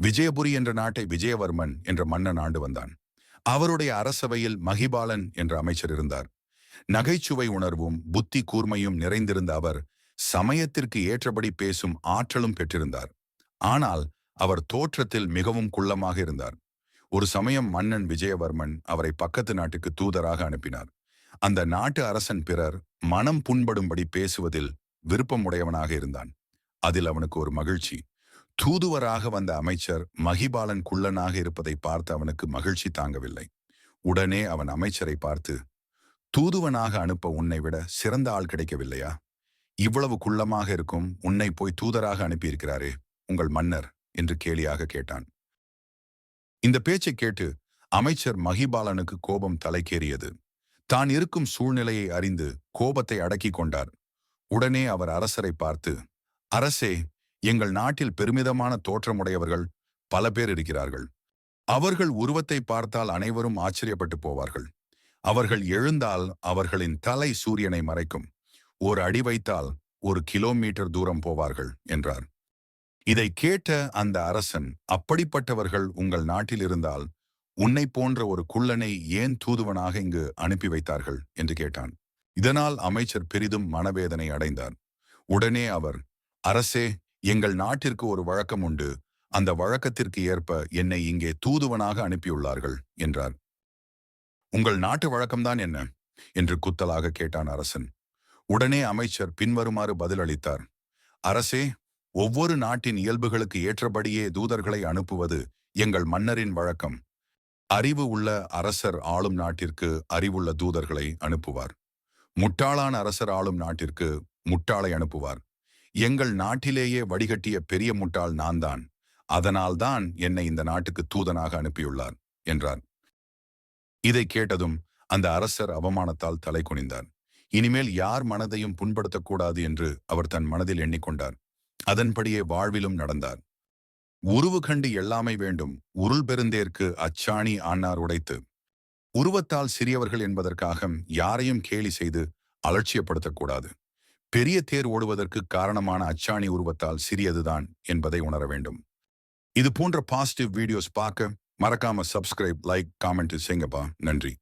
விஜயபுரி என்ற நாட்டை விஜயவர்மன் என்ற மன்னன் ஆண்டு வந்தான். அவருடைய அரசவையில் மகிபாலன் என்ற அமைச்சர் இருந்தார். நகைச்சுவை உணர்வும் புத்தி கூர்மையும் நிறைந்திருந்த அவர் சமயத்திற்கு ஏற்றபடி பேசும் ஆற்றலும் பெற்றிருந்தார். ஆனால் அவர் தோற்றத்தில் மிகவும் குள்ளமாக இருந்தார். ஒரு சமயம் மன்னன் விஜயவர்மன் அவரை பக்கத்து நாட்டுக்கு தூதராக அனுப்பினார். அந்த நாட்டு அரசன் பிறர் மனம் புண்படும்படி பேசுவதில் விருப்பமுடையவனாக இருந்தான். அதில் அவனுக்கு ஒரு மகிழ்ச்சி. தூதுவராக வந்த அமைச்சர் மகிபாலன் குள்ளனாக இருப்பதை பார்த்து அவனுக்கு மகிழ்ச்சி தாங்கவில்லை. உடனே அவன் அமைச்சரை பார்த்து தூதுவனாக அனுப்ப உன்னை விட சிறந்த ஆள் கிடைக்கவில்லையா? இவ்வளவு குள்ளமாக இருக்கும் உன்னை போய் தூதராக அனுப்பியிருக்கிறாரே உங்கள் மன்னர் என்று கேலியாக கேட்டான். இந்த பேச்சை கேட்டு அமைச்சர் மகிபாலனுக்கு கோபம் தலைக்கேறியது. தான் இருக்கும் சூழ்நிலையை அறிந்து கோபத்தை அடக்கிக் கொண்டார். உடனே அவர் அரசரை பார்த்து அரசே எங்கள் நாட்டில் பெருமிதமான தோற்றமுடையவர்கள் பல பேர் இருக்கிறார்கள். அவர்கள் உருவத்தை பார்த்தால் அனைவரும் ஆச்சரியப்பட்டு போவார்கள். அவர்கள் எழுந்தால் அவர்களின் தலை சூரியனை மறைக்கும். ஒரு அடி வைத்தால் ஒரு கிலோமீட்டர் தூரம் போவார்கள் என்றார். இதை கேட்ட அந்த அரசன் அப்படிப்பட்டவர்கள் உங்கள் நாட்டில் இருந்தால் உன்னை போன்ற ஒரு குள்ளனை ஏன் தூதுவனாக இங்கு அனுப்பி வைத்தார்கள்? என்று கேட்டான். இதனால் அமைச்சர் பெரிதும் மனவேதனை அடைந்தார். உடனே அவர் அரசே எங்கள் நாட்டிற்கு ஒரு வழக்கம் உண்டு. அந்த வழக்கத்திற்கு ஏற்ப என்னை இங்கே தூதுவனாக அனுப்பியுள்ளார்கள் என்றார். உங்கள் நாட்டு வழக்கம்தான் என்ன? என்று குத்தலாக கேட்டான் அரசன். உடனே அமைச்சர் பின்வருமாறு பதிலளித்தார். அரசே ஒவ்வொரு நாட்டின் இயல்புகளுக்கு ஏற்றபடியே தூதர்களை அனுப்புவது எங்கள் மன்னரின் வழக்கம். அறிவு உள்ள அரசர் ஆளும் நாட்டிற்கு அறிவுள்ள தூதர்களை அனுப்புவார். முட்டாளான அரசர் ஆளும் நாட்டிற்கு முட்டாளை அனுப்புவார். எங்கள் நாட்டிலேயே வடிகட்டிய பெரிய முட்டாள் நான்தான். அதனால்தான் என்னை இந்த நாட்டுக்கு தூதனாக அனுப்பியுள்ளார் என்றார். இதை கேட்டதும் அந்த அரசர் அவமானத்தால் தலை குனிந்தார். இனிமேல் யார் மனதையும் புண்படுத்தக்கூடாது என்று அவர் தன் மனதில் எண்ணிக்கொண்டார். அதன்படியே வாழ்விலும் நடந்தார். உருவு கண்டு எல்லாமே வேண்டும். உருள் பெருந்தேற்கு அச்சாணி ஆன்னார் உடைத்து உருவத்தால் சிறியவர்கள் என்பதற்காக யாரையும் கேலி செய்து அலட்சியப்படுத்தக்கூடாது பெரிய தேர் ஓடுவதற்கு காரணமான அச்சாணி உருவத்தால் சிறியதுதான் என்பதை உணர வேண்டும். இது போன்ற பாசிட்டிவ் வீடியோஸ் பார்க்க மறக்காம சப்ஸ்கிரைப் லைக் காமெண்ட் செய்யுங்கப்பா நன்றி.